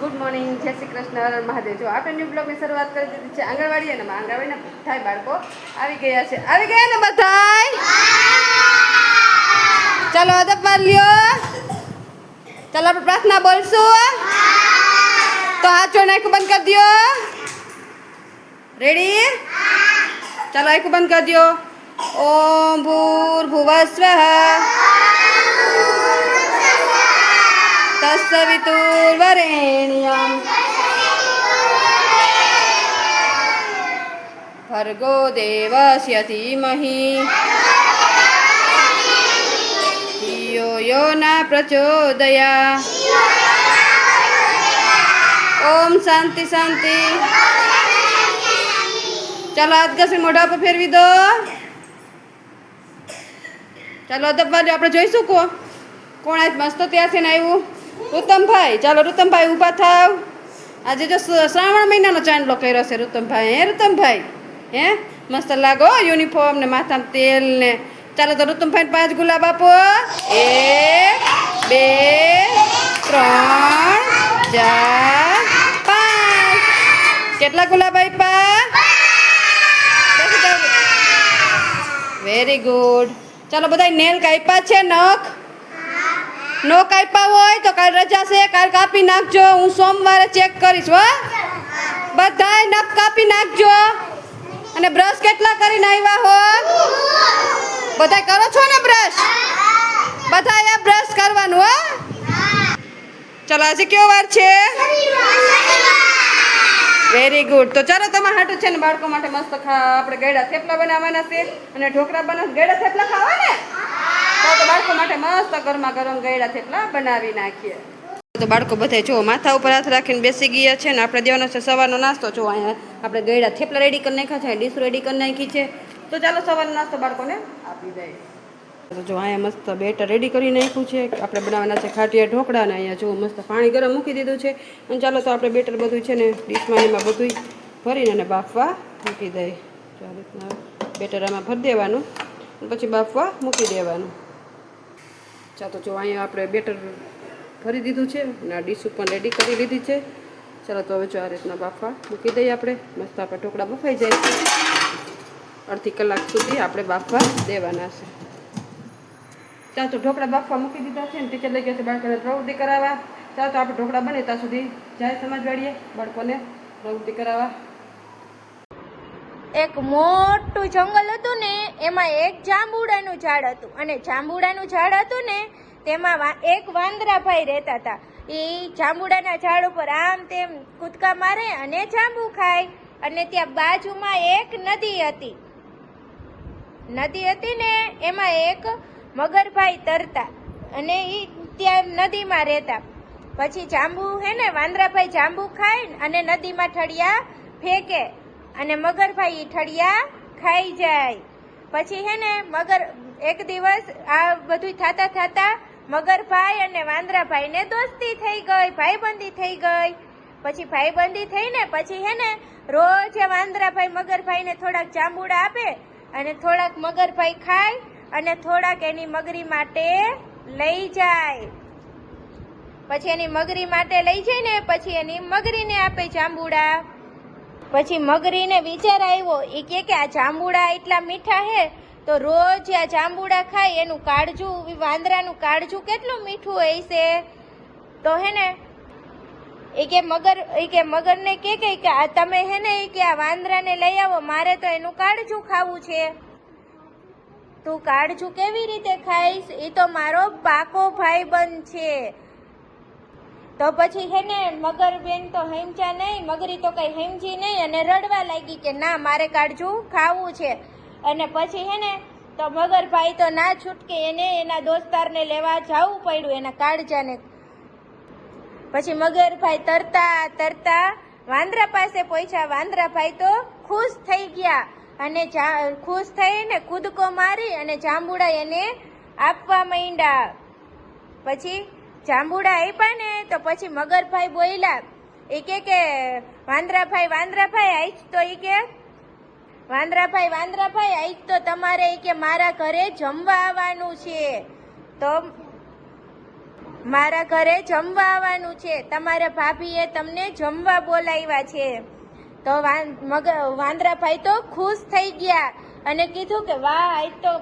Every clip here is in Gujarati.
ગુડ મોર્નિંગ જય શ્રી કૃષ્ણ હર હર મહાદેવ. જો આપણે ન્યૂ બ્લોગની શરૂઆત કરી દીધી છે આંગણવાડી અને આંગણવાડીના બધા બાળકો આવી ગયા છે. આવી ગયા ને બધાય? ચાલો અદબ લ્યો. ચાલો આપણે પ્રાર્થના બોલશું. તો હાથ જોડે આંખો બંધ કરી દો રેડી ચાલો, આખું બંધ કરી દો ઓમ ભૂર ભુવસ્વ. તસ્સવિતુર્વરેણ્યમ ભર્ગો દેવસ્ય ધીમહિ ધિયો યો ના પ્રચોદયા ઓમ શાંતિ શાંતિ ચાલો હાથ ઘસી મોઢા પર ફેરવી દો ચાલો દબ્બા આપણે જોઈશું કો કોણ આજ મસ્ત ત્યાંથી ને આવ્યું રુતમભાઈ, ચાલો રુતમભાઈ ઊભા થાવ. આજે જો શ્રાવણ મહિનાનો ચાંદલો કર્યો છે રુતમભાઈ, હે રુતમભાઈ? હે? મસ્ત લાગો યુનિફોર્મ ને માથામાં તેલ ને. ચાલો તો રુતમભાઈ પાંચ ગુલાબ આપો. એક, બે, ત્રણ, ચાર, પાંચ. કેટલા ગુલાબ આપ્યા વેરી ગુડ ચાલો બધા નેલ કાપ્યા છે નખ. નો કાપ્યા હોય તો કાલ રજા છે, કાલ કાપી નાખજો. હું સોમવારે ચેક કરીશ, હો. બધાય નખ કાપી નાખજો. અને બ્રશ કેટલા કરીને આવ્યા હો? બધાય કરો છો ને બ્રશ બધાએ બ્રશ કરવાનું, હો. ચાલો આજે કયો વાર છે? વેરી ગુડ તો ચાલો, તમારે હાટું છે ને બાળકો માટે મસ્ત ખા આપણે ગળ્યા થેપલા બનાવવાના છે. અને ઢોકળા બનાવ ગળ્યા થેપલા ખાવા ને બાળકો માટે મસ્ત ગરમા ગરમ ગળ્યા થેપલા બનાવી નાખીએ. તો બાળકો બધા જો માથા ઉપર હાથ રાખીને બેસી ગયા છે ને આપણે દેવાનો છે સવારનો નાસ્તો. જો અહીંયા આપણે ગળ્યા થેપલા રેડી કરી નાખ્યા છે ડીશ રેડી કરી નાખી છે. તો ચાલો સવારનો નાસ્તો બાળકોને આપી દઈએ. જો અહીંયા મસ્ત બેટર રેડી કરી નાખ્યું છે. આપણે બનાવવાના છે ખાટિયા ઢોકળા ને અહીંયા જો મસ્ત પાણી ગરમ મૂકી દીધું છે. અને ચાલો તો આપણે બેટર બધું છે ને ડીશમાં એમાં બધું ભરીને અને બાફવા મૂકી દઈએ. ચાલો બેટર આમાં ભરી દેવાનું પછી બાફવા મૂકી દેવાનું. ચાલો જો અહીંયા આપણે બેટર ભરી દીધું છે અને આ ડીશ પણ રેડી કરી લીધી છે. ચાલો તો હવે જો આ રીતના બાફવા મૂકી દઈએ આપણે. મસ્ત આપણે ઢોકળા બફાઈ જાય. અડધી કલાક સુધી આપણે બાફવા દેવાના છે. ચાલો તો ઢોકળા બાફવા મૂકી દીધા છે ને ટીચર લઈ ગયા છે બાળકોને પ્રવૃત્તિ કરાવવા. ચાલો તો આપણે ઢોકળા બને ત્યાં સુધી જાય સમજવાડીએ. બાળકોને પ્રવૃત્તિ કરાવવા. એક મોટું જંગલ હતું ને, એમાં એક જાંબુડાનું ઝાડ હતું. અને જાંબુડાનું ઝાડ હતું ને, તેમાં એક વાંદરાભાઈ રહેતા હતા. એ જાંબુડાના ઝાડ ઉપર આમ તેમ કૂદકા મારે અને જાંબુ ખાય. અને ત્યાં બાજુમાં એક નદી હતી. નદી હતી ને, એમાં એક મગરભાઈ તરતા. અને એ ત્યાં નદીમાં રહેતા. પછી જાંબુ હે ને, વાંદરાભાઈ જાંબુ ખાય અને નદીમાં ઠળિયા ફેંકે. અને મગરભાઈ ઠળિયા ખાઈ જાય. પછી હે ને મગર એક દિવસ આ બધું થતા થાતા મગરભાઈ અને વાંદરાભાઈને દોસ્તી થઈ ગઈ, ભાઈબંધી થઈ ગઈ. પછી ભાઈબંધી થઈ ને પછી હે ને રોજ વાંદરાભાઈ મગરભાઈને થોડાક જાંબુડા આપે અને થોડાક મગરભાઈ ખાય અને થોડાક એની મગરી માટે લઈ જાય. પછી એની મગરી માટે લઈ જાય ને પછી એની મગરીને આપે જાંબુડા. પછી મગરીને વિચાર આવ્યો એ કે કે આ જાંબુડા એટલા મીઠા હે? તો રોજ આ જાંબુડા ખાય, એનું કાળજું વાંદરાનું કાળજું કેટલું મીઠું હોય છે? તો હે ને એ કે મગર એ કે મગરને કે કે આ તમે હે ને એ કે આ વાંદરાને લઈ આવો, મારે તો એનું કાળજું ખાવું છે. તું કાળજું કેવી રીતે ખાઈશ? એ તો મારો પાકો ભાઈબંધ છે. તો પછી હે ને મગર બેન તો હેમચા નહીં, મગરી તો કઈ હેમજી નહીં અને રડવા લાગી કે ના, મારે કાળજું ખાવું છે. અને પછી હે ને, તો મગરભાઈ તો ના છૂટકે એને એના દોસ્તારને લેવા જવું પડ્યું, એના કાળજાને. પછી મગરભાઈ તરતા તરતા વાંદરા પાસે પહોંચ્યા. વાંદરાભાઈ તો ખુશ થઈ ગયા અને ખુશ થઈને કૂદકો મારી અને જાંબુડા એને આપવા માંડ્યા. પછી જાંબુડા આપ્યા ને, તો પછી મગરભાઈ બોલ્યા એ કે કે વાંદરાભાઈ વાંદરાભાઈ આજ તો એ કે વાંદરાભાઈ વાંદરાભાઈ આજ તો તમારે એ કે મારા ઘરે જમવા આવવાનું છે. તો મારા ઘરે જમવા આવવાનું છે. તમારા ભાભીએ તમને જમવા બોલાવ્યા છે. તો વાંદરાભાઈ તો ખુશ થઈ ગયા અને કીધું કે, વાહ આજ તો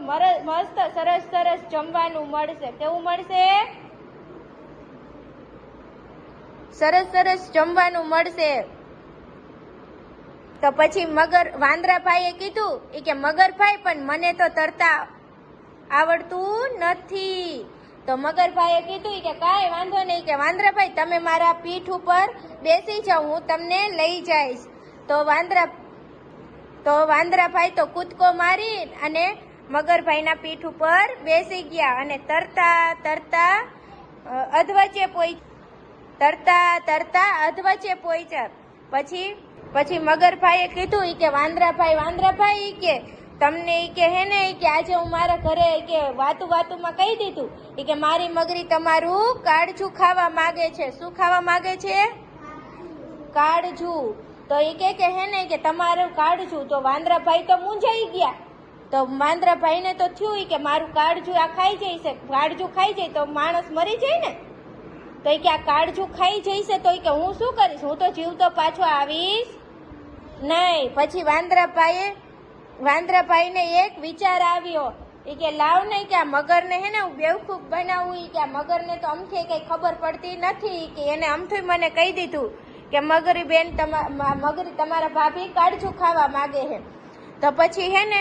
મસ્ત, સરસ સરસ જમવાનું મળશે. કેવું મળશે? સરસ સરસ જમવાનું મળશે. તો પછી મગર, વાંદરાભાઈએ કીધું એ કે મગરભાઈ, પણ મને તો તરતા આવડતું નથી. તો મગરભાઈએ કીધું કે કાંઈ વાંધો નહીં કે વાંદરાભાઈ, તમે મારા પીઠ ઉપર બેસી જાઓ, હું તમને લઈ જઈશ. તો વાંદરા, તો વાંદરાભાઈ તો કૂદકો મારી અને મગરભાઈના પીઠ ઉપર બેસી ગયા અને તરતા તરતા અધવચે પોઈ તરતા તરતા અધવચ્ચે પહોંચ્યા પછી પછી મગરભાઈએ કીધું કે, વાંદરાભાઈ વાંદરાભાઈ કે, તમને ઈ કે હે ને કે આજે હું મારા ઘરે કે વાતું વાતુમાં કહી દીધું. એ કે મારી મગરી તમારું કાળજું ખાવા માગે છે. શું ખાવા માગે છે? કાળજું. તો એ કે કે હે ને કે તમારું કાળજું. તો વાંદરાભાઈ તો મૂંઝાઈ ગયા. તો વાંદરાભાઈને તો થયું કે મારું કાળજું આ ખાઈ જાય છે કાળજું ખાઈ જાય તો માણસ મરી જાય ને? તો કે આ કાળજું ખાઈ જઈશે તો કે હું શું કરીશ? હું તો જીવતો પાછો આવીશ નહીં. પછી વાંદરાપાએ વાંદરાપાઈને એક વિચાર આવ્યો. એ કે લાવ નહીં કે આ મગરને હે ને, હું બેવકૂફ બનાવું. કે આ મગરને તો અમથે કંઈ ખબર પડતી નથી. કે એને અમથું મને કહી દીધું કે મગરી બેન તમા મગરી તમારા ભાભી કાળજું ખાવા માગે છે. તો પછી હે ને,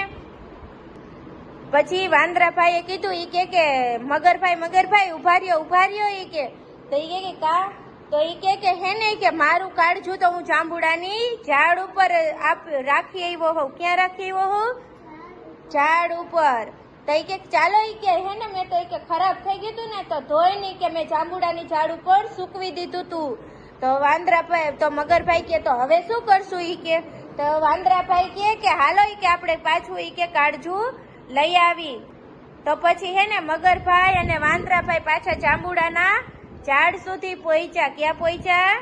પછી વાંદરાભાઈએ કીધું એ કે મગરભાઈ મગરભાઈ, ઊભા રહ્યો ઊભા રહ્યો. એ કે તો એ કે કે તો એ કે કે, હે ને કે મારું કાળજું તો હું જાંબુડાની ઝાડ ઉપર આપ રાખી આવ્યો હોઉં. ક્યાં રાખી આવ્યો હોઉં? ઝાડ ઉપર. તો ઈ કે, ચાલો એ કે, હે ને? મેં તો ઈ કે, ખરાબ થઈ ગયું તું ને, તો ધોઈ નહીં કે મેં જાંબુડાની ઝાડ ઉપર સૂકવી દીધું તું. તો વાંદરાભાઈ, તો મગરભાઈ કે, તો હવે શું કરશું એ કે? તો વાંદરાભાઈ કે કે, હાલો એ કે, આપણે પાછું એ કે કાળજું લઈ આવી. તો પછી હે ને મગરભાઈ અને વાંદરાભાઈ પાછા જાંબુડાના ઝાડ સુધી પહોંચ્યા ક્યાં પહોંચ્યા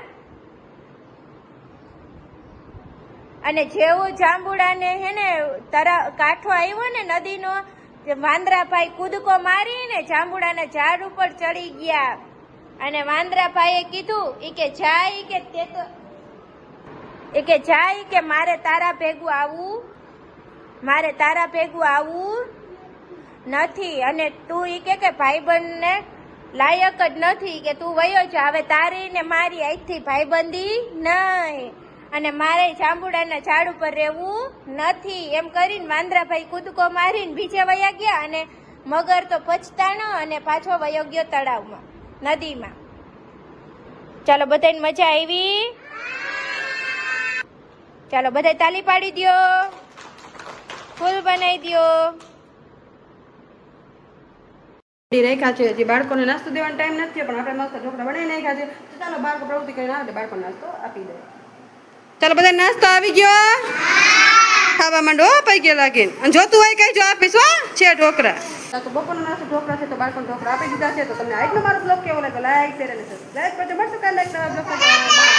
અને જેવું જાંબુડાને હે ને તરા, કાંઠો આવ્યો ને નદીનો વાંદરાભાઈ કૂદકો મારીને જાંબુડાના ઝાડ ઉપર ચડી ગયા. અને વાંદરાભાઈએ કીધું એ કે જા, ઈ કે તે તો એ કે જા, ઈ કે મારે તારા ભેગું આવવું મારે તારા ભેગું આવવું નથી. અને તું એ કે ભાઈબંધને લાયક જ નથી કે તું વયો જા. હવે તારી ને મારી આજથી ભાઈબંધી નહીં. અને મારે જાંબુડાના ઝાડ ઉપર રહેવું નથી. એમ કરીને વાંદરાભાઈ કૂદકો મારીને બીજે વયા ગયા અને મગર તો પછતાણો અને પાછો વયો ગયો તળાવમાં, નદીમાં. ચાલો, બધાને મજા આવી? ચાલો બધા તાલી પાડી દ્યો. ફૂલ બનાવી દ્યો. રાખ્યા છે. હજી બાળકોને નાસ્તો દેવાનો ટાઈમ નથી પણ આપણે મસ્ત ઢોકળા બનાવી નાખ્યા છે. તો ચાલો બાળકો પ્રવૃત્તિ કરીને આવે બાળકો નાસ્તો આપી દે. ચાલો બધા નાસ્તો આવી ગયો. ખાવા માંડો હો, ગયો લાગીને. અને જોતું હોય કઈ જો આપીશ છે ઢોકળા. તો બપોરનો નાસ્તો ઢોકળા છે તો બાળકોને ઢોકળા આપી દીધા છે. તો તમને આજનો મારો બ્લોગ કેવો લાગ્યો લાઈક શેર અને સબસ્ક્રાઈબ કરજો. મળશું કાલે એક નવા બ્લોગ